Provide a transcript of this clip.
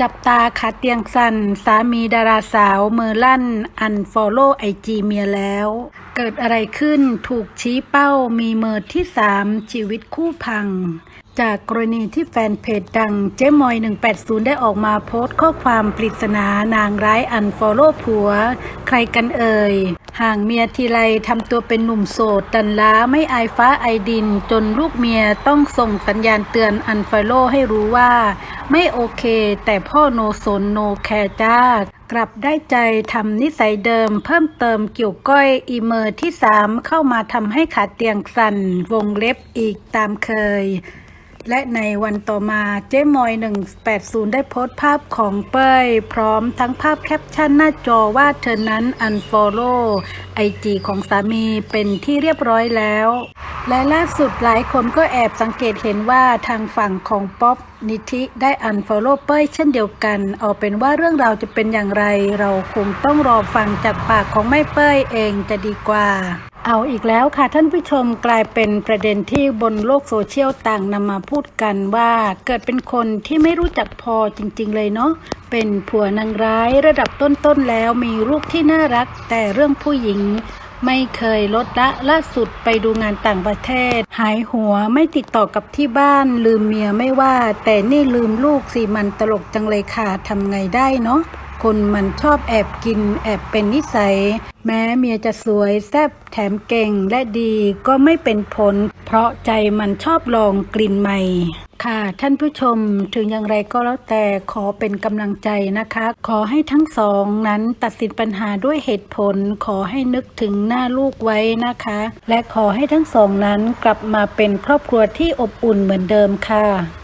จับตาขาเตียงสั่นสามีดาราสาวเมอร์ลั่น อันฟอลโล่ไอจีเมียแล้ว เกิดอะไรขึ้นถูกชี้เป้ามีเมิดที่สามชีวิตคู่พัง จากกรณีที่แฟนเพจดังเจ๊มอย 180 ได้ออกมาโพสต์ข้อความปริศนานางร้ายอันฟอลโล่ผัว ใครกันเอ่ย ห่างเมียทีไรทำตัวเป็นหนุ่มโสดดันล้าไม่อายฟ้าไอดิน จนลูกเมียต้องส่งสัญญาณเตือนอันฟอลโล่ให้รู้ว่า ไม่โอเค แต่พ่อโนสนโนแคร์จ้ากลับได้ใจทำนิสัยเดิม เพิ่มเติมเกี่ยวก้อยอีเมอร์ที่สามเข้ามาทำให้ขาเตียงสั่นวงเล็บอีกตามเคย และในวันต่อมาเจ๊มอย 180 ได้โพสต์ภาพของเป้ย พร้อมทั้งภาพแคปชั่นหน้าจอว่าเธอนั้น unfollow ไอจีของสามีเป็นที่เรียบร้อยแล้ว และล่าสุดหลายคนก็แอบสังเกตเห็นว่าทางฝั่งของป๊อปนิธิได้ unfollow เป้ยเช่นเดียวกัน เอาเป็นว่าเรื่องราวจะเป็นอย่างไร เราคงต้องรอฟังจากปากของแม่เป้ยเองจะดีกว่า เอาอีกแล้วค่ะท่านผู้ชมกลายเป็นประเด็นที่บนโลกโซเชียลต่างนำมาพูดกันว่าเกิดเป็นคนที่ไม่รู้จักพอจริง ๆ เลยเนาะเป็นผัวนางร้ายระดับต้นๆแล้วมีลูกที่น่ารักแต่เรื่องผู้หญิง ไม่เคยลดละล่าสุดไปดูงานต่างประเทศ หายหัวไม่ติดต่อกับที่บ้านลืมเมียไม่ว่า แต่นี่ลืมลูกสิมันตลกจังเลยค่ะทำไงได้เนาะคนมันชอบแอบกินแอบเป็นนิสัย แม้เมียจะสวยแซ่บแถมเก่งและดีก็ไม่เป็นผล เพราะใจมันชอบลองกลิ่นใหม่ ค่ะท่านผู้ชมถึงอย่างไรก็แล้วแต่ขอเป็นกำลังใจนะคะ ขอให้ทั้งสองนั้นตัดสินปัญหาด้วยเหตุผล ขอให้นึกถึงหน้าลูกไว้นะคะ และขอให้ทั้งสองนั้นกลับมาเป็นครอบครัวที่อบอุ่นเหมือนเดิมค่ะ